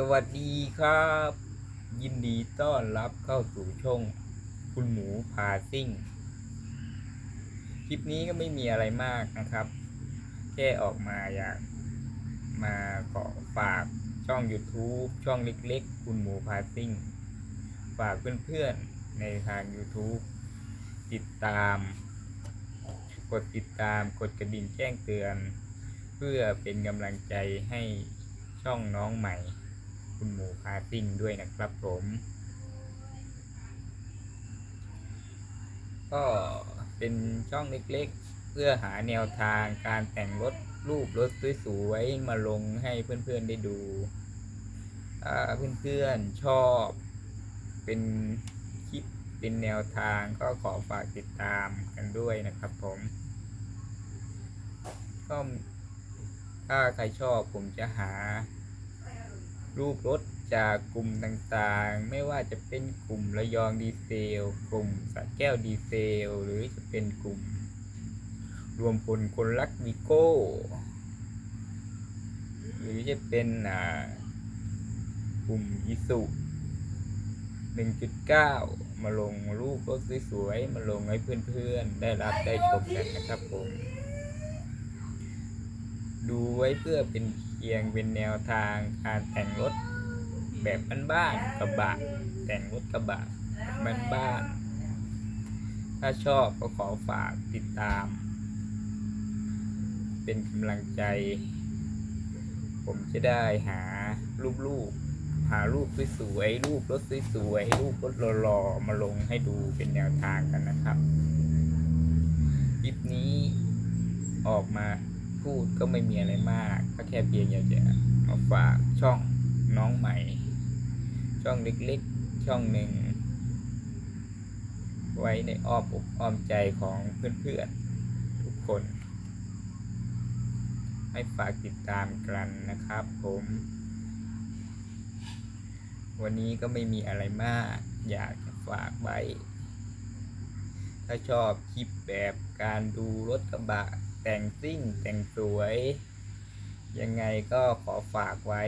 สวัสดีครับ ยินดีต้อนรับเข้าสู่ช่องคุณหมูพาซิ่ง คลิปนี้ก็ไม่มีอะไรมากนะครับ แค่ออกมาอยากมาขอฝากช่อง YouTube ช่องเล็กๆ คุณหมูพาซิ่ง ฝากเพื่อนๆในทาง YouTube ติดตาม กดติดตามกดกระดิ่งแจ้งเตือน เพื่อเป็นกำลังใจให้ช่องน้องใหม่ คุณหมูพาซิ่งด้วยนะครับผม ก็เป็นช่องเล็กๆ เพื่อหาแนวทางการแต่งรถรูปรถสวยๆ มาลงให้เพื่อนๆได้ดูถ้าเพื่อนๆชอบเป็นคลิปเป็นแนวทางก็ขอฝากติดตามกันด้วยนะครับผมก็ถ้าใครชอบผมจะหา รูปรถจากกลุ่มต่างๆ ไม่ว่าจะเป็นกลุ่มระยองดีเซล กลุ่มสระแก้วดีเซล หรือจะเป็นกลุ่ม รวมพลคนรักวิโก้ หรือจะเป็นกลุ่มอิสุ1.9 มาลงรูปรถสวยๆ มาลงให้เพื่อนๆ ได้รับได้ชมกันนะครับผม ดูไว้เพื่อเป็นเพียงเป็นแนวทางการแต่งรถแบบบ้านๆกระบะ แต่งรถกระบะบ้านๆถ้าชอบก็ขอฝากติดตาม เป็นกำลังใจ ผมจะได้หารูปๆหารูปสวยๆรูปรถสวยๆรูปรถหล่อๆมาลงให้ดูเป็นแนวทางกันนะครับคลิปนี้ออกมา พูดก็ไม่มีอะไรมาก ก็แค่เพียงอยากจะมาฝากช่องน้องใหม่ ช่องเล็กๆ ช่องหนึ่ง ไว้ในอ้อมอกอ้อมใจของเพื่อนๆ ทุกคน ให้ฝากติดตามกันนะครับผม วันนี้ก็ไม่มีอะไรมาก อยากจะฝากไว้ ถ้าชอบคลิปแบบการดูรถกระบะ แต่งซิ่งแต่งสวย ยังไงก็ขอฝากไว้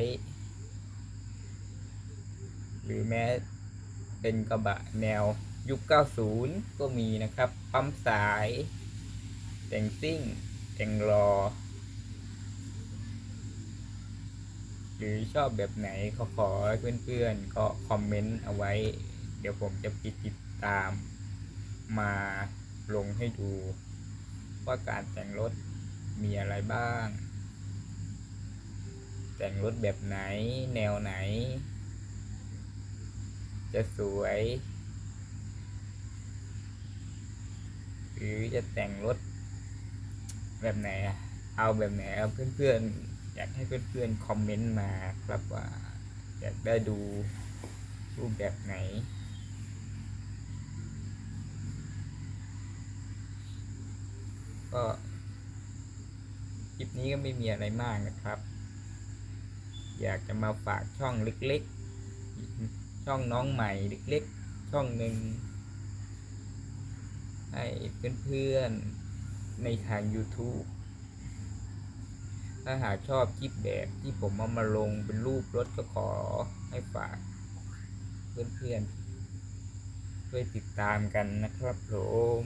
หรือแม้เป็นกระบะแนวยุค 90 ก็มีนะครับ ปั๊มสาย แต่งซิ่ง แต่งรอ หรือชอบแบบไหนก็ขอเพื่อนๆ ก็คอมเมนต์เอาไว้ เดี๋ยวผมจะปิดติดตามมาลงให้ดู ว่าการแต่งรถมีอะไรบ้าง แต่งรถแบบไหน แนวไหน จะสวย หรือจะแต่งรถแบบไหนอะเอาแบบไหนเอาเพื่อนๆ อยากให้เพื่อนๆ คอมเมนต์มาครับว่า อยากได้ดูรูปแบบไหน ก็คลิปนี้ก็ไม่มีอะไรมากนะครับ อยากจะมาฝากช่องเล็กๆ ช่องน้องใหม่เล็กๆ ช่องหนึ่งให้เพื่อนๆ ในทาง YouTube ถ้าหากชอบคลิปแบบที่ผมเอามาลงเป็นรูปรถก็ขอให้ฝาก เพื่อนๆ ช่วยติดตามกันนะครับผม